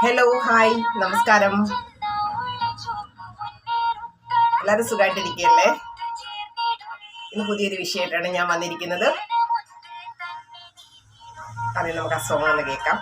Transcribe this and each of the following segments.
Hello hi നമസ്കാരം. എല്ലാവരും സുഖമായിട്ടിരിക്കുകയല്ലേ ഇന്ന് പുതിയൊരു വിഷയമായിട്ടാണ് ഞാൻ വന്നിരിക്കുന്നത്. അതെ നമുക്ക് ആ കേൾക്കാം.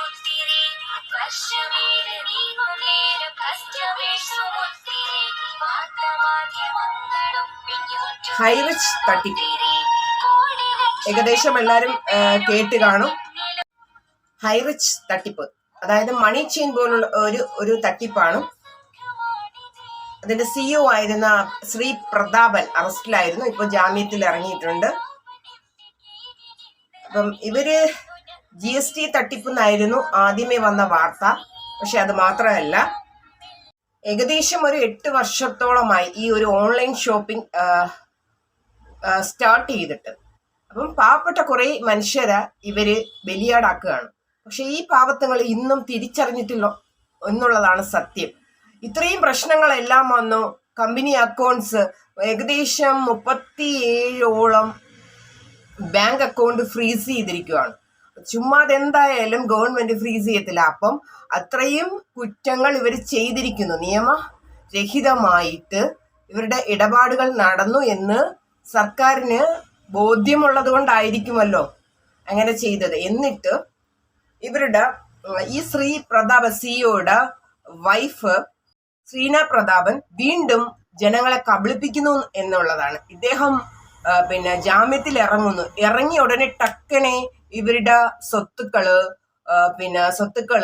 ഒത്തിരി കസ്റ്റമേഴ്സും ഒത്തിരി വാർത്താമാധ്യമങ്ങളും ഹൈ റിച്ച് തട്ടിപ്പ് ഏകദേശം എല്ലാരും കേട്ട് കാണും. ഹൈറിച്ച് തട്ടിപ്പ്. അതായത് മണി ചെയിൻ പോലുള്ള ഒരു ഒരു തട്ടിപ്പാണ്. അതിന്റെ സിഇഒ ആയിരുന്ന ശ്രീ പ്രതാപൻ അറസ്റ്റിലായിരുന്നു. ഇപ്പോൾ ജാമ്യത്തിൽ ഇറങ്ങിയിട്ടുണ്ട്. അപ്പം ഇവർ ജി എസ് ടി തട്ടിപ്പെന്നായിരുന്നു ആദ്യമേ വന്ന വാർത്ത. പക്ഷെ അത് മാത്രമല്ല ഏകദേശം ഒരു എട്ട് വർഷത്തോളമായി ഈ ഒരു ഓൺലൈൻ ഷോപ്പിംഗ് സ്റ്റാർട്ട് ചെയ്തിട്ട്. അപ്പം പാവപ്പെട്ട കുറെ മനുഷ്യരെ ഇവർ ബലിയാടാക്കുകയാണ്. പക്ഷെ ഈ പാവത്തങ്ങൾ ഇന്നും തിരിച്ചറിഞ്ഞിട്ടില്ല എന്നുള്ളതാണ് സത്യം. ഇത്രയും പ്രശ്നങ്ങളെല്ലാം വന്നു. കമ്പനി അക്കൗണ്ട്സ് ഏകദേശം മുപ്പത്തിയേഴോളം ബാങ്ക് അക്കൗണ്ട് ഫ്രീസ് ചെയ്തിരിക്കുകയാണ് ചുമ്മാ അതെന്തായാലും ഗവൺമെന്റ് ഫ്രീസ് ചെയ്യത്തില്ല. അപ്പം അത്രയും കുറ്റങ്ങൾ ഇവർ ചെയ്തിരിക്കുന്നു. നിയമരഹിതമായിട്ട് ഇവരുടെ ഇടപാടുകൾ നടന്നു എന്ന് സർക്കാരിന് ബോധ്യമുള്ളത് കൊണ്ടായിരിക്കുമല്ലോ അങ്ങനെ ചെയ്തത്. എന്നിട്ട് ഇവരുടെ ഈ ശ്രീ പ്രതാപ സിഇഒയുടെ വൈഫ് ശ്രീന പ്രതാപൻ വീണ്ടും ജനങ്ങളെ കബളിപ്പിക്കുന്നു എന്നുള്ളതാണ്. ഇദ്ദേഹം പിന്നെ ജാമ്യത്തിൽ ഇറങ്ങുന്നു. ഇറങ്ങിയ ഉടനെ ടക്കനെ ഇവരുടെ സ്വത്തുക്കൾ പിന്നെ സ്വത്തുക്കൾ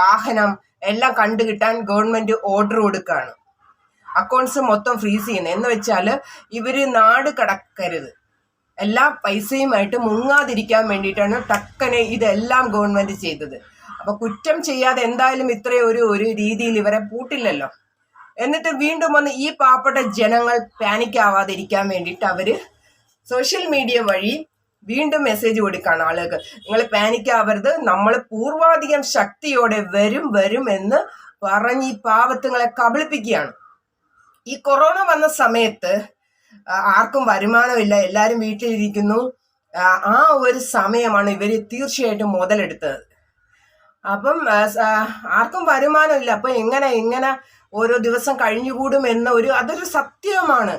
വാഹനം എല്ലാം കണ്ടുകിട്ടാൻ ഗവൺമെന്റ് ഓർഡർ കൊടുക്കുകയാണ് അക്കൗണ്ട്സ് മൊത്തം ഫ്രീസ് ചെയ്യുന്നത് എന്ന് വെച്ചാൽ ഇവർ നാട് കടക്കരുത്. എല്ലാ പൈസയുമായിട്ട് മുങ്ങാതിരിക്കാൻ വേണ്ടിയിട്ടാണ് ടക്കനെ ഇതെല്ലാം ഗവൺമെന്റ് ചെയ്തത്. അപ്പൊ കുറ്റം ചെയ്യാതെ എന്തായാലും ഇത്രയും ഒരു ഒരു രീതിയിൽ ഇവരെ പൂട്ടില്ലല്ലോ. എന്നിട്ട് വീണ്ടും വന്ന് ഈ പാവപ്പെട്ട ജനങ്ങൾ പാനിക് ആവാതിരിക്കാൻ വേണ്ടിയിട്ട് അവർ സോഷ്യൽ മീഡിയ വഴി വീണ്ടും മെസ്സേജ് കൊടുക്കുകയാണ് ആളുകൾക്ക്. നിങ്ങൾ പാനിക് ആവരുത് നമ്മൾ പൂർവാധികം ശക്തിയോടെ വരും വരും എന്ന് പറഞ്ഞ് ഈ പാവത്തുങ്ങളെ കബളിപ്പിക്കുകയാണ്. ഈ കൊറോണ വന്ന സമയത്ത് ആർക്കും വരുമാനമില്ല എല്ലാവരും വീട്ടിലിരിക്കുന്നു. ആ, ഒരു സമയമാണ് ഇവർ തീർച്ചയായിട്ടും മുതലെടുത്തത്. അപ്പം ആർക്കും വരുമാനമില്ല അപ്പൊ എങ്ങനെ എങ്ങനെ ഓരോ ദിവസം കഴിഞ്ഞുകൂടും എന്ന ഒരു അതൊരു സത്യമാണ്.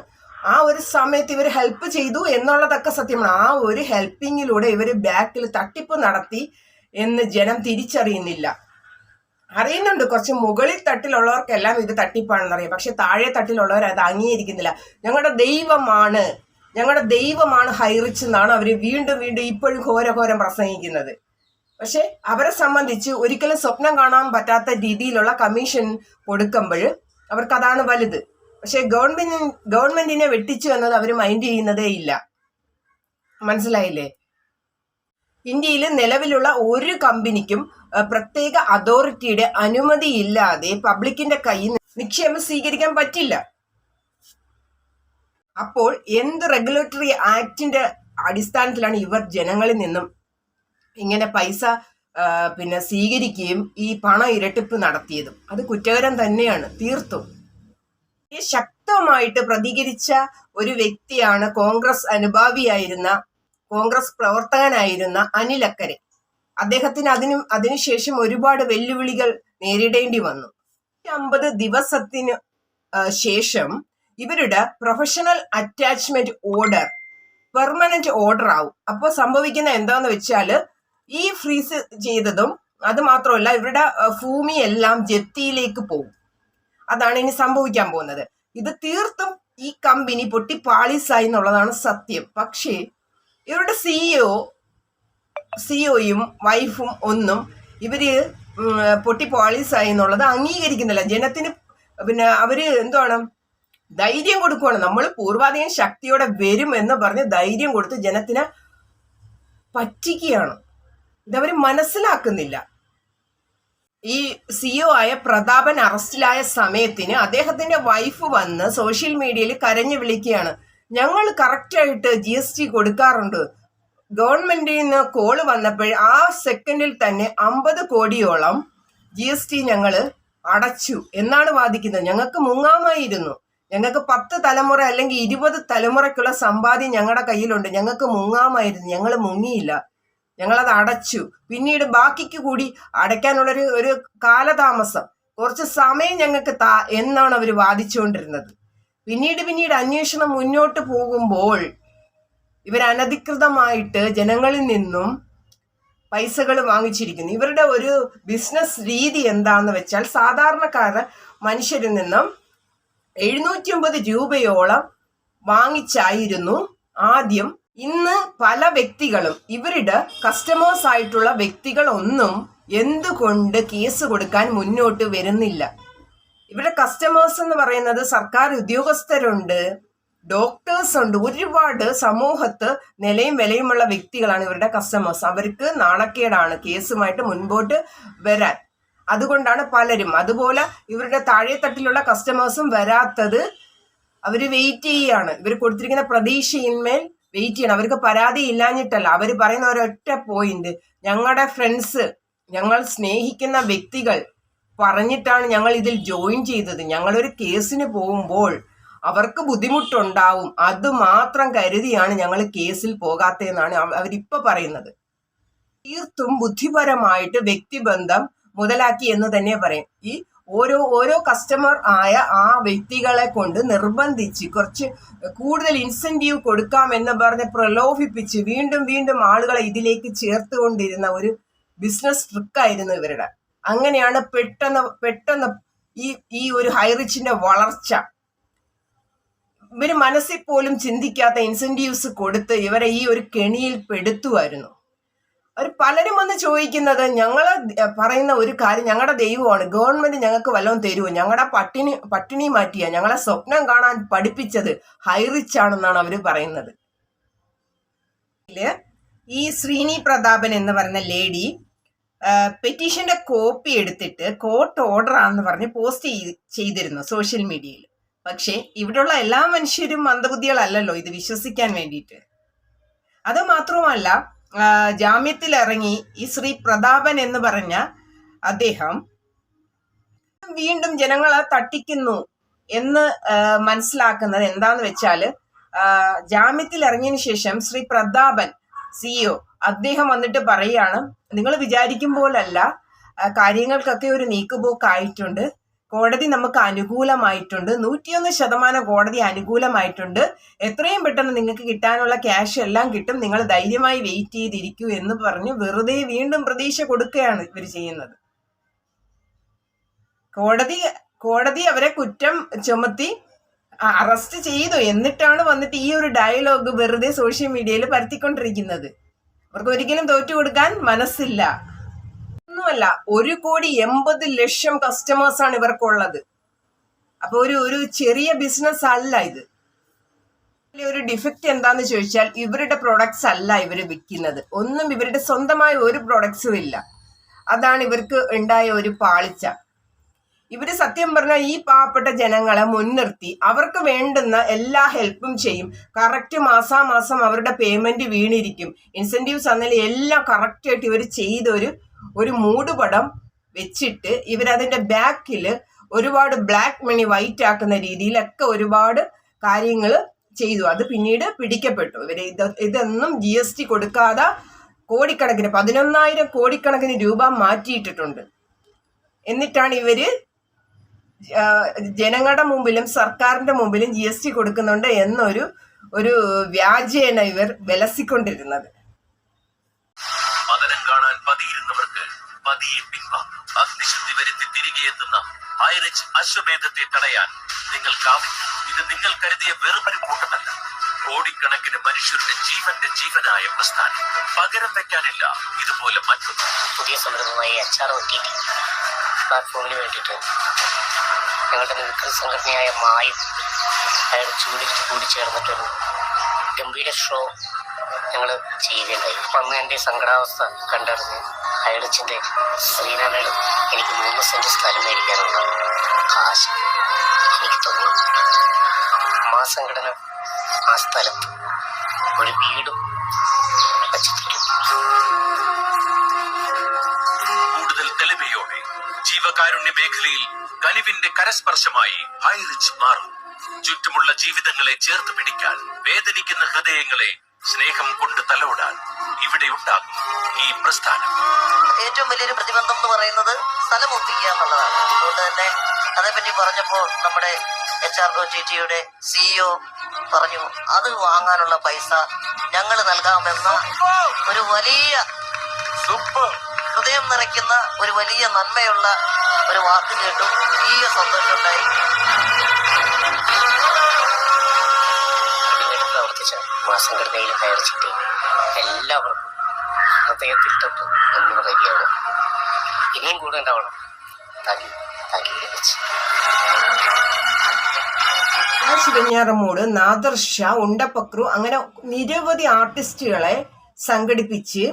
ആ ഒരു സമയത്ത് ഇവർ ഹെൽപ്പ് ചെയ്തു എന്നുള്ളതൊക്കെ സത്യമാണ്. ആ ഒരു ഹെൽപ്പിങ്ങിലൂടെ ഇവർ ബാക്കിൽ തട്ടിപ്പ് നടത്തി എന്ന് ജനം തിരിച്ചറിയുന്നില്ല. അറിയുന്നുണ്ട് കുറച്ച് മുകളിൽ തട്ടിലുള്ളവർക്കെല്ലാം ഇത് തട്ടിപ്പാണെന്നറിയാം. പക്ഷെ താഴെ തട്ടിലുള്ളവർ അത് അംഗീകരിക്കുന്നില്ല. ഞങ്ങളുടെ ദൈവമാണ്. ഞങ്ങളുടെ ദൈവമാണ് ഹൈറിച്ച് എന്നാണ് അവർ വീണ്ടും വീണ്ടും ഇപ്പോഴും ഘോരഘോരം പ്രസംഗിക്കുന്നത്. പക്ഷെ അവരെ സംബന്ധിച്ച് ഒരിക്കലും സ്വപ്നം കാണാൻ പറ്റാത്ത രീതിയിലുള്ള കമ്മീഷൻ കൊടുക്കുമ്പോൾ അവർക്ക് അതാണ് വലുത്. പക്ഷെ ഗവൺമെന്റ് ഗവൺമെന്റിനെ വെട്ടിച്ചു എന്നത് അവർ മൈൻഡ് ചെയ്യുന്നതേ ഇല്ല. മനസ്സിലായില്ലേ? ഇന്ത്യയിൽ നിലവിലുള്ള ഒരു കമ്പനിക്കും പ്രത്യേക അതോറിറ്റിയുടെ അനുമതി ഇല്ലാതെ പബ്ലിക്കിന്റെ കയ്യിൽ നിക്ഷേപം സ്വീകരിക്കാൻ പറ്റില്ല. അപ്പോൾ എന്ത് റെഗുലേറ്ററി ആക്ടിന്റെ അടിസ്ഥാനത്തിലാണ് ഇവർ ജനങ്ങളിൽ നിന്നും ഇങ്ങനെ പൈസ പിന്നെ സ്വീകരിക്കുകയും ഈ പണ ഇരട്ടിപ്പ് നടത്തിയതും. അത് കുറ്റകരം തന്നെയാണ് തീർത്തും. ശക്തമായിട്ട് പ്രതികരിച്ച ഒരു വ്യക്തിയാണ് കോൺഗ്രസ് അനുഭാവിയായിരുന്ന കോൺഗ്രസ് പ്രവർത്തകനായിരുന്ന അനിൽ അക്കരെ. അദ്ദേഹത്തിന് അതിനും അതിനുശേഷം ഒരുപാട് വെല്ലുവിളികൾ നേരിടേണ്ടി വന്നു. അമ്പത് ദിവസത്തിന് ശേഷം ഇവരുടെ professional attachment order permanent order ആവും. അപ്പോൾ സംഭവിക്കുന്ന എന്താന്ന് വെച്ചാൽ ഈ ഫ്രീസ് ചെയ്തതും അത് മാത്രമല്ല ഇവരുടെ അഹ്, ഭൂമി എല്ലാം ജപ്തിയിലേക്ക് പോകും. അതാണ് ഇനി സംഭവിക്കാൻ പോകുന്നത്. ഇത് തീർത്തും ഈ കമ്പനി പൊട്ടി പാളീസായി എന്നുള്ളതാണ് സത്യം. പക്ഷേ ഇവരുടെ സിഇഒ സിഇഒയും വൈഫും ഒന്നും ഇവർ പൊട്ടി പാളീസായി എന്നുള്ളത് അംഗീകരിക്കുന്നില്ല. ജനത്തിന് പിന്നെ അവർ എന്താണ് ധൈര്യം കൊടുക്കുവാണ്. നമ്മൾ പൂർവാധികം ശക്തിയോടെ വരും എന്ന് പറഞ്ഞ് ധൈര്യം കൊടുത്ത് ജനത്തിനെ പറ്റിക്കുകയാണ്. ഇതവർ മനസ്സിലാക്കുന്നില്ല. ഈ സിഒ ആയ പ്രതാപൻ അറസ്റ്റിലായ സമയത്തിന് അദ്ദേഹത്തിന്റെ വൈഫ് വന്ന് സോഷ്യൽ മീഡിയയിൽ കരഞ്ഞു വിളിക്കുകയാണ്. ഞങ്ങൾ കറക്റ്റായിട്ട് ജി എസ് ടി കൊടുക്കാറുണ്ട്. ഗവൺമെന്റിൽ നിന്ന് കോൾ വന്നപ്പോൾ ആ സെക്കൻഡിൽ തന്നെ അമ്പത് കോടിയോളം ജി എസ് ടി ഞങ്ങൾ അടച്ചു എന്നാണ് വാദിക്കുന്നത്. ഞങ്ങൾക്ക് മുങ്ങാമായിരുന്നു. ഞങ്ങൾക്ക് പത്ത് തലമുറ അല്ലെങ്കിൽ ഇരുപത് തലമുറയ്ക്കുള്ള സമ്പാദ്യം ഞങ്ങളുടെ കയ്യിലുണ്ട്. ഞങ്ങൾക്ക് മുങ്ങാമായിരുന്നു. ഞങ്ങൾ മുങ്ങിയില്ല. ഞങ്ങളത് അടച്ചു. പിന്നീട് ബാക്കിക്ക് കൂടി അടയ്ക്കാനുള്ളൊരു ഒരു കാലതാമസം. കുറച്ച് സമയം ഞങ്ങൾക്ക് താ എന്നാണ് അവർ വാദിച്ചുകൊണ്ടിരുന്നത്. പിന്നീട് പിന്നീട് അന്വേഷണം മുന്നോട്ട് പോകുമ്പോൾ ഇവർ അനധികൃതമായിട്ട് ജനങ്ങളിൽ നിന്നും പൈസകൾ വാങ്ങിച്ചിരിക്കുന്നു. ഇവരുടെ ഒരു ബിസിനസ് രീതി എന്താണെന്ന് വെച്ചാൽ സാധാരണക്കാർ മനുഷ്യരിൽ നിന്നും എഴുന്നൂറ്റി ഒമ്പത് രൂപയോളം വാങ്ങിച്ചായിരുന്നു ആദ്യം ഇന്ന് പല വ്യക്തികളും ഇവരുടെ കസ്റ്റമേഴ്സ് ആയിട്ടുള്ള വ്യക്തികളൊന്നും എന്തുകൊണ്ട് കേസ് കൊടുക്കാൻ മുന്നോട്ട് വരുന്നില്ല. ഇവരുടെ കസ്റ്റമേഴ്സ് എന്ന് പറയുന്നത് സർക്കാർ ഉദ്യോഗസ്ഥരുണ്ട് ഡോക്ടേഴ്സ് ഉണ്ട് ഒരുപാട് സമൂഹത്ത് നിലയും വിലയുമുള്ള വ്യക്തികളാണ് ഇവരുടെ കസ്റ്റമേഴ്സ് അവർക്ക് നാണക്കേടാണ് കേസുമായിട്ട് മുൻപോട്ട് വരാൻ. അതുകൊണ്ടാണ് പലരും അതുപോലെ ഇവരുടെ താഴെത്തട്ടിലുള്ള കസ്റ്റമേഴ്സും വരാത്തത് അവർ വെയിറ്റ് ചെയ്യാണ്. ഇവർ കൊടുത്തിരിക്കുന്ന പ്രതീക്ഷയിന്മേൽ വെയിറ്റ് ചെയ്യണം. അവർക്ക് പരാതി ഇല്ലാഞ്ഞിട്ടല്ല. അവർ പറയുന്ന ഒരൊറ്റ പോയിന്റ് ഞങ്ങളുടെ ഫ്രണ്ട്സ് ഞങ്ങൾ സ്നേഹിക്കുന്ന വ്യക്തികൾ പറഞ്ഞിട്ടാണ് ഞങ്ങൾ ഇതിൽ ജോയിൻ ചെയ്തത്. ഞങ്ങളൊരു കേസിന് പോകുമ്പോൾ അവർക്ക് ബുദ്ധിമുട്ടുണ്ടാവും. അത് മാത്രം കരുതിയാണ് ഞങ്ങൾ കേസിൽ പോകാത്തതെന്നാണ് അവ- അവരിപ്പോ പറയുന്നത്. തീർത്തും ബുദ്ധിപരമായിട്ട് വ്യക്തിബന്ധം മുതലാക്കി എന്ന് തന്നെ പറയും. ഈ ഓരോ ഓരോ കസ്റ്റമർ ആയ ആ വ്യക്തികളെ കൊണ്ട് നിർബന്ധിച്ച് കുറച്ച് കൂടുതൽ ഇൻസെന്റീവ് കൊടുക്കാം എന്ന് പറഞ്ഞ് പ്രലോഭിപ്പിച്ച് വീണ്ടും വീണ്ടും ആളുകളെ ഇതിലേക്ക് ചേർത്തുകൊണ്ടിരുന്ന ഒരു ബിസിനസ് ട്രിക്കായിരുന്നു ഇവരുടെ. അങ്ങനെയാണ് പെട്ടെന്ന് പെട്ടെന്ന് ഈ ഈ ഒരു ഹൈറിച്ചിന്റെ വളർച്ച. ഇവർ മനസ്സിൽ പോലും ചിന്തിക്കാത്ത ഇൻസെന്റീവ്സ് കൊടുത്ത് ഇവരെ ഈ ഒരു കെണിയിൽ പെടുത്തുമായിരുന്നു അവർ പലരും വന്ന് ചോദിക്കുന്നത് ഞങ്ങൾ പറയുന്ന ഒരു കാര്യം ഞങ്ങളുടെ ദൈവമാണ്. ഗവൺമെന്റ് ഞങ്ങൾക്ക് വല്ലതും തരുമോ ഞങ്ങളുടെ പട്ടിണി പട്ടിണി മാറ്റിയ. ഞങ്ങളെ സ്വപ്നം കാണാൻ പഠിപ്പിച്ചത് ഹൈറിച്ച് ആണെന്നാണ് അവർ പറയുന്നത് ഈ ശ്രീനി പ്രതാപൻ എന്ന് പറയുന്ന ലേഡി പെറ്റീഷന്റെ കോപ്പി എടുത്തിട്ട് കോർട്ട് ഓർഡർ ആണെന്ന് പറഞ്ഞ് പോസ്റ്റ് ചെയ്തിരുന്നു സോഷ്യൽ മീഡിയയിൽ. പക്ഷേ ഇവിടെയുള്ള എല്ലാ മനുഷ്യരും മന്ദബുദ്ധികളല്ലല്ലോ ഇത് വിശ്വസിക്കാൻ വേണ്ടിയിട്ട്. അത് മാത്രമല്ല ഇറങ്ങി ഈ ശ്രീ പ്രതാപൻ എന്ന് പറഞ്ഞ അദ്ദേഹം വീണ്ടും ജനങ്ങളെ തട്ടിക്കുന്നു എന്ന് മനസ്സിലാക്കുന്നത് എന്താന്ന് വെച്ചാൽ ആ, ജാമ്യത്തിൽ ഇറങ്ങിയതിന് ശേഷം ശ്രീ പ്രതാപൻ സിഇഒ അദ്ദേഹം വന്നിട്ട് പറയാണ് നിങ്ങൾ വിചാരിക്കും പോലല്ല കാര്യങ്ങൾക്കൊക്കെ ഒരു നീക്കുപോക്കായിട്ടുണ്ട്. കോടതി നമുക്ക് അനുകൂലമായിട്ടുണ്ട്. നൂറ്റിയൊന്ന് ശതമാനം കോടതി അനുകൂലമായിട്ടുണ്ട്. എത്രയും പെട്ടെന്ന് നിങ്ങൾക്ക് കിട്ടാനുള്ള ക്യാഷ് എല്ലാം കിട്ടും. നിങ്ങൾ ധൈര്യമായി വെയിറ്റ് ചെയ്തിരിക്കൂ എന്ന് പറഞ്ഞ് വെറുതെ വീണ്ടും പ്രതീക്ഷ കൊടുക്കുകയാണ് ഇവർ ചെയ്യുന്നത്. കോടതി കോടതി അവരെ കുറ്റം ചുമത്തി അറസ്റ്റ് ചെയ്തു. എന്നിട്ടാണ് വന്നിട്ട് ഈ ഒരു ഡയലോഗ് വെറുതെ സോഷ്യൽ മീഡിയയിൽ പരത്തിക്കൊണ്ടിരിക്കുന്നത്. അവർക്ക് ഒരിക്കലും തോറ്റു കൊടുക്കാൻ മനസ്സില്ല. ഒന്നുമല്ല ഒരു കോടി എൺപത് ലക്ഷം കസ്റ്റമേഴ്സ് ആണ് ഇവർക്കുള്ളത്. അപ്പൊ ഒരു ഒരു ചെറിയ ബിസിനസ് അല്ല ഇത്. ഒരു ഡിഫക്റ്റ് എന്താന്ന് ചോദിച്ചാൽ ഇവരുടെ പ്രൊഡക്ട്സ് അല്ല ഇവർ വിൽക്കുന്നത്. ഒന്നും ഇവരുടെ സ്വന്തമായ ഒരു പ്രൊഡക്ട്സും ഇല്ല. അതാണ് ഇവർക്ക് ഉണ്ടായ ഒരു പാളിച്ച. ഇവർ സത്യം പറഞ്ഞാൽ ഈ പാവപ്പെട്ട ജനങ്ങളെ മുൻനിർത്തി അവർക്ക് വേണ്ടുന്ന എല്ലാ ഹെൽപ്പും ചെയ്യും. കറക്റ്റ് മാസാമാസം അവരുടെ പേയ്മെന്റ് വീണിരിക്കും. ഇൻസെന്റീവ്സ് അന്നേരം എല്ലാം കറക്റ്റ് ആയിട്ട് ഇവർ ചെയ്തൊരു ഒരു മൂട് പടം വെച്ചിട്ട് ഇവരതിന്റെ ബാക്കിൽ ഒരുപാട് ബ്ലാക്ക് മണി വൈറ്റ് ആക്കുന്ന രീതിയിലൊക്കെ ഒരുപാട് കാര്യങ്ങൾ ചെയ്തു. അത് പിന്നീട് പിടിക്കപ്പെട്ടു. ഇവർ ഇത് ഇതൊന്നും ജി എസ് ടി കൊടുക്കാതെ കോടിക്കണക്കിന് പതിനൊന്നായിരം കോടിക്കണക്കിന് രൂപ മാറ്റിയിട്ടിട്ടുണ്ട്. എന്നിട്ടാണ് ഇവർ ജനങ്ങളുടെ മുമ്പിലും സർക്കാരിന്റെ മുമ്പിലും ജി എസ് ടി കൊടുക്കുന്നുണ്ട് എന്നൊരു ഒരു വ്യാജേന ഇവർ വിലസിക്കൊണ്ടിരുന്നത്. പതിയെ പിൻവാങ്ങും അഗ്നിശുദ്ധി വരുത്തി തിരികെ എത്തുന്ന ഐറിച്ച് അശ്വമേധത്തെ തടയാൻ നിങ്ങൾ കാവില്ല ഇത് നിങ്ങൾ കരുതിയ വെറുമൊരു കൂട്ടമല്ല. കോടിക്കണക്കിന് മനുഷ്യരുടെ ജീവന്റെ ജീവനായ പ്രസ്ഥാനം. പകരം വെക്കാനില്ല ഇതുപോലെ മറ്റൊന്ന്. പുതിയ സംരംഭമായ എച്ച് ആർ പ്ലാറ്റ്ഫോമിന് വേണ്ടിയിട്ട് ഞങ്ങളുടെ മിമിക്രി സംഘടനയായ മായും അയാൾ ചൂടി കൂടിച്ചേർന്നിട്ടൊരു ഗംഭീര ഷോ ഞങ്ങൾ ചെയ്യുകയുണ്ടായി. അപ്പം അന്ന് എന്റെ സങ്കടാവസ്ഥ കണ്ടറിഞ്ഞ് അയളിച്ചിന്റെ ശ്രീനാരായണൻ എനിക്ക് മൂന്ന് സെന്റ് സ്ഥലം മേടിക്കാനുള്ള കാശ് എനിക്ക് തന്നു. ആ സംഘടന ആ സ്ഥലത്ത് ഒരു വീടും ജീവകാരുണ്യ മേഖലയിൽ കനിവിന്റെ കരസ്പർശമായി ഹൈറിച്ച് മാറും. ചുറ്റുമുള്ള ജീവിതങ്ങളെ ചേർത്ത് പിടിക്കാൻ വേദനിക്കുന്ന ഹൃദയങ്ങളെ സ്നേഹം കൊണ്ട് തലോടാൻ ഇവിടെ ഉണ്ടാകും ഈ പ്രസ്ഥാനം. ഏറ്റവും വലിയൊരു പ്രതിബന്ധം എന്ന് പറയുന്നത് സ്ഥലം ഒപ്പിക്കുക എന്നുള്ളതാണ്. അതുകൊണ്ട് തന്നെ അതേപ്പറ്റി പറഞ്ഞപ്പോൾ നമ്മുടെ എച്ച് ആർ ഒ ടി ടിയുടെ സിഇഒ പറഞ്ഞു അത് വാങ്ങാനുള്ള പൈസ ഞങ്ങൾ നൽകാമെന്ന ഒരു വലിയ ഹൃദയം നിറയ്ക്കുന്ന ഒരു വലിയ നന്മയുള്ള ഒരു വാക്ക് കേട്ടു. വലിയ സന്തോഷമുണ്ടായി പ്രവർത്തിച്ച ആ സംഘടനയിൽ കയറിച്ചിട്ട് എല്ലാവർക്കും ഹൃദയത്തിൽ തൊട്ട് എന്ന് പറയുകയാണ്. ഇനിയും കൂടെ ഉണ്ടാവണം. താങ്ക് താങ്ക് യു വെച്ച് ശിവഞ്ഞാറമ്മൂട് നാദർ ഷാ ഉണ്ടപ്പക്രു അങ്ങനെ നിരവധി ആർട്ടിസ്റ്റുകളെ സംഘടിപ്പിച്ച്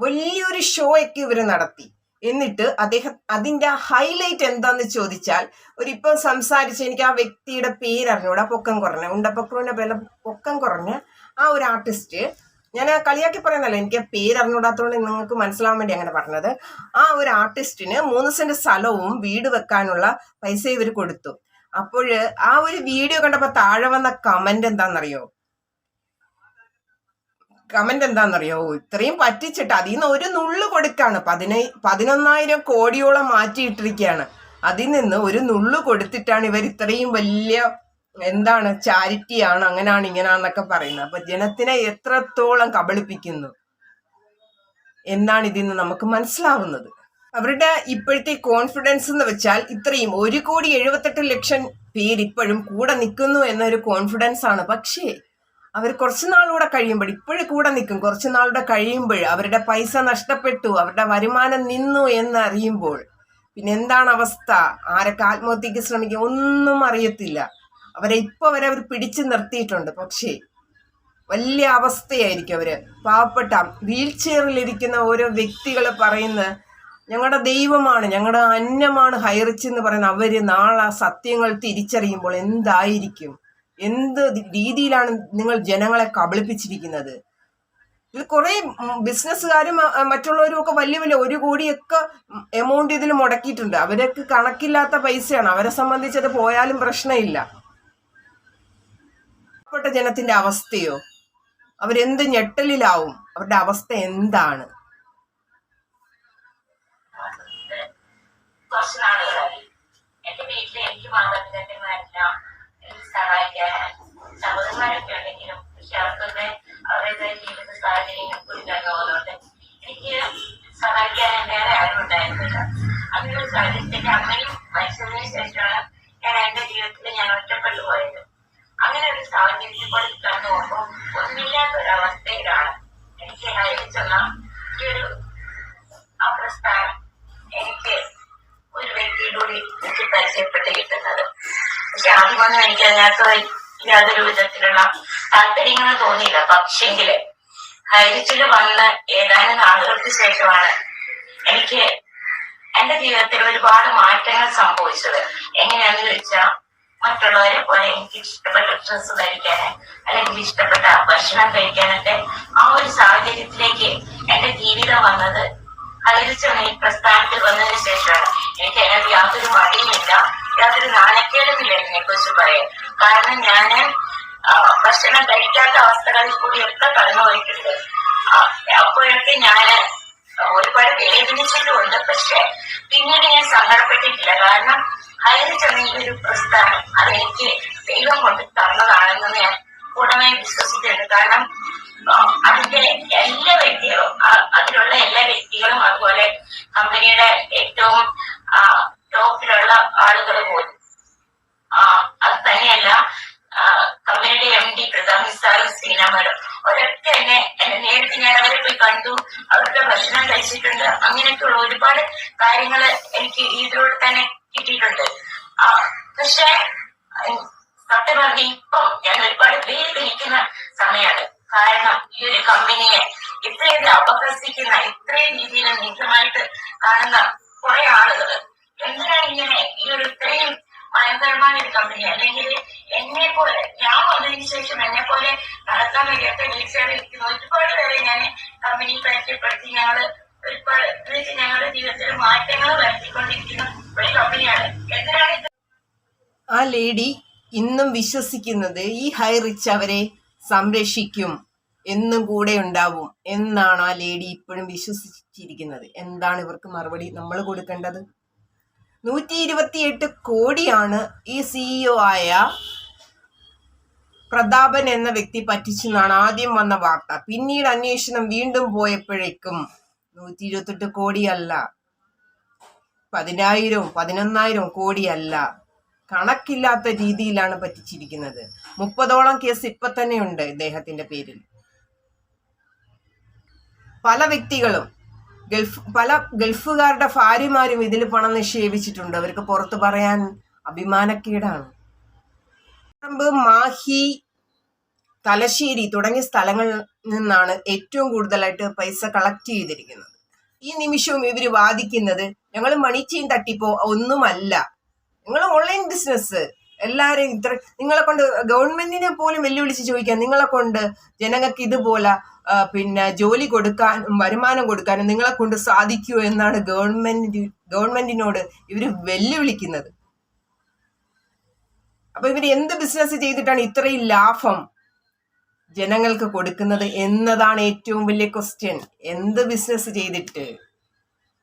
വലിയൊരു ഷോയൊക്കെ ഇവർ നടത്തി. എന്നിട്ട് അദ്ദേഹം അതിന്റെ ഹൈലൈറ്റ് എന്താന്ന് ചോദിച്ചാൽ ഒരിപ്പം സംസാരിച്ച് എനിക്ക് ആ വ്യക്തിയുടെ പേര് അറിഞ്ഞൂടാ പൊക്കം കുറഞ്ഞ. ഉണ്ടപ്പക്രുവിന്റെ വില പൊക്കം കുറഞ്ഞ ആ ഒരു ആർട്ടിസ്റ്റ് ഞാൻ കളിയാക്കി പറയുന്നല്ലോ എനിക്ക് പേര് അറിഞ്ഞൂടാത്തതുകൊണ്ട് നിങ്ങൾക്ക് മനസ്സിലാവാൻ വേണ്ടി അങ്ങനെ പറഞ്ഞത്. ആ ഒരു ആർട്ടിസ്റ്റിന് മൂന്ന് സെന്റ് സ്ഥലവും വീട് വെക്കാനുള്ള പൈസ ഇവർ കൊടുത്തു. അപ്പോൾ ആ ഒരു വീഡിയോ കണ്ടപ്പോൾ താഴെ വന്ന കമന്റ് എന്താണെന്നറിയോ കമന്റ് എന്താണെന്നറിയോ ഇത്രയും പറ്റിച്ചിട്ട് അതിൽ നിന്ന് ഒരു നുള്ളു കൊടുക്കാണ്. പതിന പതിനൊന്നായിരം കോടിയോളം മാറ്റിയിട്ടിരിക്കുകയാണ് അതിൽ നിന്ന് ഒരു നുള്ളു കൊടുത്തിട്ടാണ് ഇവർ ഇത്രയും വലിയ എന്താണ് ചാരിറ്റിയാണ് അങ്ങനാണ് ഇങ്ങനാന്നൊക്കെ പറയുന്നത്. അപ്പൊ ജനത്തിനെ എത്രത്തോളം കബളിപ്പിക്കുന്നു എന്നാണ് ഇതിൽ നിന്ന് നമുക്ക് മനസ്സിലാവുന്നത്. അവരുടെ ഇപ്പോഴത്തെ കോൺഫിഡൻസ് എന്ന് വെച്ചാൽ ഇത്രയും ഒരു കോടി എഴുപത്തെട്ട് ലക്ഷം പേര് ഇപ്പോഴും കൂടെ നിൽക്കുന്നു എന്നൊരു കോൺഫിഡൻസ് ആണ്. പക്ഷേ അവർ കുറച്ച് നാളൂടെ കഴിയുമ്പോൾ ഇപ്പോഴും കൂടെ നിൽക്കും. കുറച്ച് നാളുടെ കഴിയുമ്പോൾ അവരുടെ പൈസ നഷ്ടപ്പെട്ടു അവരുടെ വരുമാനം നിന്നു എന്നറിയുമ്പോൾ പിന്നെ എന്താണ് അവസ്ഥ? ആരൊക്കെ ആത്മഹത്യക്ക് ശ്രമിക്കുക ഒന്നും അറിയത്തില്ല. അവരെ ഇപ്പൊ വരെ അവർ പിടിച്ചു നിർത്തിയിട്ടുണ്ട്. പക്ഷേ വലിയ അവസ്ഥയായിരിക്കും അവർ. പാവപ്പെട്ട വീൽ ചെയറിലിരിക്കുന്ന ഓരോ വ്യക്തികളെ പറയുന്ന ഞങ്ങളുടെ ദൈവമാണ് ഞങ്ങളുടെ അന്നമാണ് ഹൈറിച്ച് എന്ന് പറയുന്ന അവർ നാളെ സത്യങ്ങൾ തിരിച്ചറിയുമ്പോൾ എന്തായിരിക്കും? എന്ത് രീതിയിലാണ് നിങ്ങൾ ജനങ്ങളെ കബളിപ്പിച്ചിരിക്കുന്നത്? ഇത് കുറെ ബിസിനസ്സുകാരും മറ്റുള്ളവരും ഒക്കെ വലിയ വലിയ ഒരു കോടിയൊക്കെ എമൗണ്ട് ഇതിൽ മുടക്കിയിട്ടുണ്ട്. അവരൊക്കെ കണക്കില്ലാത്ത പൈസയാണ്. അവരെ സംബന്ധിച്ച് അത് പോയാലും പ്രശ്നമില്ല. പാവപ്പെട്ട ജനത്തിന്റെ അവസ്ഥയോ? അവരെന്ത് ഞെട്ടലിലാവും? അവരുടെ അവസ്ഥ എന്താണ്? യാതൊരു വിധത്തിലുള്ള താല്പര്യങ്ങളും തോന്നിയില്ല. പക്ഷെങ്കിൽ ഹരിച്ചിൽ വന്ന ഏതാനും നാളുകൾക്ക് ശേഷമാണ് എനിക്ക് എന്റെ ജീവിതത്തിൽ ഒരുപാട് മാറ്റങ്ങൾ സംഭവിച്ചത്. എങ്ങനെയാന്ന് ചോദിച്ചാൽ മറ്റുള്ളവരെ പോലെ എനിക്ക് ഇഷ്ടപ്പെട്ട ഡ്രസ്സ് ധരിക്കാൻ അല്ലെങ്കിൽ ഇഷ്ടപ്പെട്ട ഭക്ഷണം കഴിക്കാനൊക്കെ ആ ഒരു സാഹചര്യത്തിലേക്ക് എന്റെ ജീവിതം വന്നത്. ഹരിച്ചെന്ന പ്രസ്ഥാനത്തിൽ വന്നതിന് ശേഷമാണ്. എനിക്ക് അതിനകത്ത് യാതൊരു മടിയുമില്ല. യാതൊരു നാണക്കേടുമില്ല ഇതിനെ കുറിച്ച് പറയാൻ. കാരണം ഞാൻ ഭക്ഷണം കഴിക്കാത്ത അവസ്ഥകളിൽ കൂടി എടുത്ത കടന്നു പോയിട്ടുണ്ട്. അപ്പോഴൊക്കെ ഞാൻ ഒരുപാട് വേദനിച്ചിട്ടുണ്ട് പക്ഷെ പിന്നീട് ഞാൻ സങ്കടപ്പെട്ടിട്ടില്ല. കാരണം അതിൽ ചെന്ന ഈ ഒരു പ്രസ്ഥാനം അതെനിക്ക് ദൈവം കൊണ്ട് തന്നതാണെന്ന് ഞാൻ പൂർണമായി വിശ്വസിക്കുന്നുണ്ട്. കാരണം അതിന്റെ എല്ലാ വ്യക്തികളും അതിലുള്ള എല്ലാ വ്യക്തികളും അതുപോലെ കമ്പനിയുടെ ഏറ്റവും ടോപ്പിലുള്ള ആളുകൾ പോലും. അത് തന്നെയല്ല കമ്പനിയുടെ എം ഡി പ്രധാനി സാറും സീന മാഡം. ഒരൊക്കെ എന്നെ എന്നെ നേരിട്ട് ഞാൻ അവരെ പോയി കണ്ടു. അവരുടെ ഭക്ഷണം കഴിച്ചിട്ടുണ്ട്. അങ്ങനെയൊക്കെയുള്ള ഒരുപാട് കാര്യങ്ങൾ എനിക്ക് ഇതിലൂടെ തന്നെ കിട്ടിയിട്ടുണ്ട്. പക്ഷെ സത്യം പറഞ്ഞ ഇപ്പം ഞാൻ ഒരുപാട് വേദനിക്കുന്ന സമയമാണ് കാരണം ഈ ഒരു കമ്പനിയെ ഇത്രയധികം അപഹസിക്കുന്ന ഇത്രയും രീതിയിൽ നീചമായിട്ട് കാണുന്ന കുറെ ആളുകൾ എന്തിനാണ് ഇങ്ങനെ ഈ ഒരു ഇത്രയും ഭയങ്കരമായ കമ്പനി അല്ലെങ്കിൽ എന്നെ പോലെ ഞാൻ വന്നതിന് ശേഷം എന്നെ പോലെ നടത്താൻ കഴിയാത്ത വീഴ്ചകളിരിക്കുന്ന ഒരുപാട് പേരെ ഞാൻ കമ്പനി പരിചയപ്പെടുത്തി. ഞങ്ങൾ ഒരുപാട് ഞങ്ങളുടെ ജീവിതത്തിൽ മാറ്റങ്ങൾ വരുത്തിക്കൊണ്ടിരിക്കുന്ന ഒരു കമ്പനിയാണ് എന്തിനാണ് ആ ലേഡി ഇന്നും വിശ്വസിക്കുന്നത് ഈ ഹൈ റിച്ച് അവരെ സംരക്ഷിക്കും എന്നും കൂടെ ഉണ്ടാവും എന്നാണ് ആ ലേഡി ഇപ്പോഴും വിശ്വസിച്ചിരിക്കുന്നത്. എന്താണ് ഇവർക്ക് മറുപടി നമ്മൾ കൊടുക്കേണ്ടത്? നൂറ്റി ഇരുപത്തിയെട്ട് കോടിയാണ് ഈ സിഇഒ ആയ പ്രതാപൻ എന്ന വ്യക്തി പറ്റിച്ചെന്നാണ് ആദ്യം വന്ന വാർത്ത. പിന്നീട് അന്വേഷണം വീണ്ടും പോയപ്പോഴേക്കും നൂറ്റി ഇരുപത്തെട്ട് കോടിയല്ല പതിനായിരവും പതിനൊന്നായിരവും കോടിയല്ല കണക്കില്ലാത്ത രീതിയിലാണ് പറ്റിച്ചിരിക്കുന്നത്. മുപ്പതോളം കേസ് ഇപ്പൊ തന്നെയുണ്ട് ഇദ്ദേഹത്തിന്റെ പേരിൽ. പല വ്യക്തികളും ഗൾഫ് പല ഗൾഫുകാരുടെ ഭാര്യമാരും ഇതിൽ പണം നിക്ഷേപിച്ചിട്ടുണ്ട്. അവർക്ക് പുറത്തു പറയാൻ അഭിമാനക്കേടാണ്. പറമ്പ്, മാഹി തലശ്ശേരി തുടങ്ങിയ സ്ഥലങ്ങളിൽ നിന്നാണ് ഏറ്റവും കൂടുതലായിട്ട് പൈസ കളക്ട് ചെയ്തിരിക്കുന്നത്. ഈ നിമിഷവും ഇവർ വാദിക്കുന്നത് ഞങ്ങൾ മണി ചെയിൻ തട്ടിപ്പോ ഒന്നുമല്ല. നിങ്ങൾ ഓൺലൈൻ ബിസിനസ് എല്ലാവരെയും ഇത്ര നിങ്ങളെ കൊണ്ട് ഗവൺമെന്റിനെ പോലും വെല്ലുവിളിച്ച് ചോദിക്കാം. നിങ്ങളെ കൊണ്ട് ജനങ്ങൾക്ക് ഇതുപോലെ പിന്നെ ജോലി കൊടുക്കാനും വരുമാനം കൊടുക്കാനും നിങ്ങളെ കൊണ്ട് സാധിക്കുമോ എന്നാണ് ഗവൺമെന്റ് ഗവൺമെന്റിനോട് ഇവർ വെല്ലുവിളിക്കുന്നത്. അപ്പൊ ഇവർ എന്ത് ബിസിനസ് ചെയ്തിട്ടാണ് ഇത്രയും ലാഭം ജനങ്ങൾക്ക് കൊടുക്കുന്നത് എന്നതാണ് ഏറ്റവും വലിയ ക്വസ്റ്റ്യൻ എന്ത് ബിസിനസ് ചെയ്തിട്ട്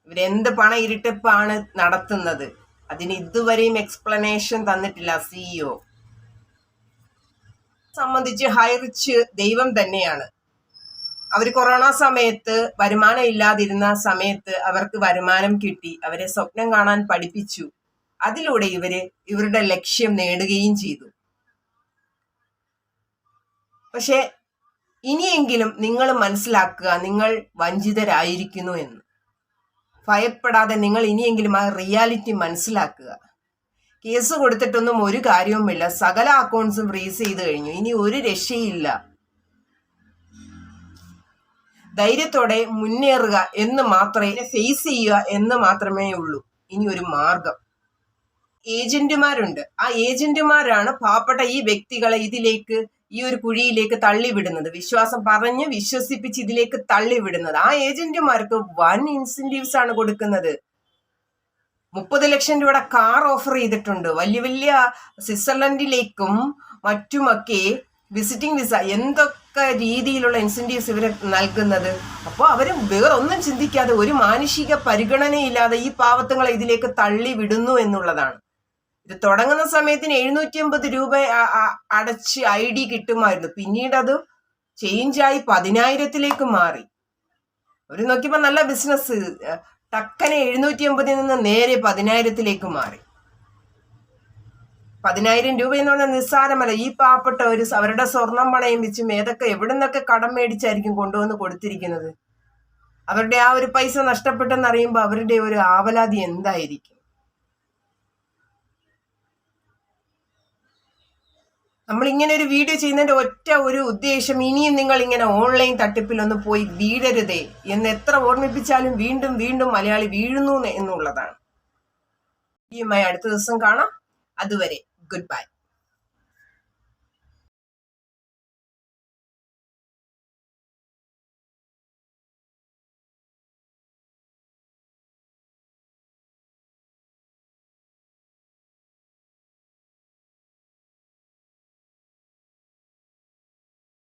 ഇവരെന്ത് പണ ഇരുട്ടിപ്പാണ് നടത്തുന്നത്? അതിന് ഇതുവരെയും എക്സ്പ്ലനേഷൻ തന്നിട്ടില്ല സിഇഒ സംബന്ധിച്ച് ഹൈറിച്ച് ദൈവം തന്നെയാണ്. അവർ കൊറോണ സമയത്ത് വരുമാനം ഇല്ലാതിരുന്ന സമയത്ത് അവർക്ക് വരുമാനം കിട്ടി അവരെ സ്വപ്നം കാണാൻ പഠിപ്പിച്ചു. അതിലൂടെ ഇവർ ഇവരുടെ ലക്ഷ്യം നേടുകയും ചെയ്തു. പക്ഷെ ഇനിയെങ്കിലും നിങ്ങൾ മനസ്സിലാക്കുക നിങ്ങൾ വഞ്ചിതരായിരിക്കുന്നു എന്ന്. ഭയപ്പെടാതെ നിങ്ങൾ ഇനിയെങ്കിലും ആ റിയാലിറ്റി മനസ്സിലാക്കുക. കേസ് കൊടുത്തിട്ടൊന്നും ഒരു കാര്യവുമില്ല. സകല അക്കൗണ്ട്സും ഫ്രീസ് ചെയ്ത് കഴിഞ്ഞു. ഇനി ഒരു രക്ഷയില്ല. ധൈര്യത്തോടെ മുന്നേറുക എന്ന് മാത്രമേ ഫേസ് ചെയ്യുക എന്ന് മാത്രമേ ഉള്ളൂ. ഇനി ഒരു മാർഗം. ഏജന്റുമാരുണ്ട്. ആ ഏജന്റുമാരാണ് പാവപ്പെട്ട ഈ വ്യക്തികളെ ഇതിലേക്ക് ഈ ഒരു കുഴിയിലേക്ക് തള്ളിവിടുന്നത്. വിശ്വാസം പറഞ്ഞ് വിശ്വസിപ്പിച്ച് ഇതിലേക്ക് തള്ളിവിടുന്നത്. ആ ഏജന്റുമാർക്ക് വൺ ഇൻസെന്റീവ്സ് ആണ് കൊടുക്കുന്നത്. മുപ്പത് ലക്ഷം രൂപയുടെ കാർ ഓഫർ ചെയ്തിട്ടുണ്ട്. വലിയ വലിയ സ്വിറ്റ്സർലൻഡിലേക്കും മറ്റുമൊക്കെ വിസിറ്റിംഗ് വിസ എന്തൊക്കെ രീതിയിലുള്ള ഇൻസെന്റീവ്സ് ഇവർ നൽകുന്നത്. അപ്പോൾ അവർ വേറെ ഒന്നും ചിന്തിക്കാതെ ഒരു മാനുഷിക പരിഗണനയില്ലാതെ ഈ പാവത്തുങ്ങളെ ഇതിലേക്ക് തള്ളി വിടുന്നു എന്നുള്ളതാണ്. ഇത് തുടങ്ങുന്ന സമയത്തിന് എഴുന്നൂറ്റി അമ്പത് രൂപ അടച്ച് ഐ ഡി കിട്ടുമായിരുന്നു. പിന്നീട് അത് ചേഞ്ചായി പതിനായിരത്തിലേക്ക് മാറി. ഒരു നോക്കിയപ്പോൾ നല്ല ബിസിനസ് ടക്കനെ എഴുന്നൂറ്റി അമ്പതിൽ നിന്ന് നേരെ പതിനായിരത്തിലേക്ക് മാറി. പതിനായിരം രൂപ എന്ന് പറഞ്ഞാൽ നിസ്സാരമല്ല. ഈ ഒരു അവരുടെ സ്വർണം പണയം വെച്ചും ഏതൊക്കെ എവിടെ നിന്നൊക്കെ കടം മേടിച്ചായിരിക്കും കൊണ്ടുവന്ന് കൊടുത്തിരിക്കുന്നത്? അവരുടെ ആ ഒരു പൈസ നഷ്ടപ്പെട്ടെന്ന് അറിയുമ്പോൾ അവരുടെ ഒരു ആവലാതി എന്തായിരിക്കും? നമ്മൾ ഇങ്ങനെ ഒരു വീഡിയോ ചെയ്യുന്നതിന്റെ ഒറ്റ ഒരു ഉദ്ദേശം ഇനിയും നിങ്ങൾ ഇങ്ങനെ ഓൺലൈൻ തട്ടിപ്പിലൊന്ന് പോയി വീഴരുതേ എന്ന് എത്ര ഓർമ്മിപ്പിച്ചാലും വീണ്ടും വീണ്ടും മലയാളി വീഴുന്നു എന്നുള്ളതാണ്. ഈ അടുത്ത ദിവസം കാണാം. അതുവരെ ഗുഡ് ബൈ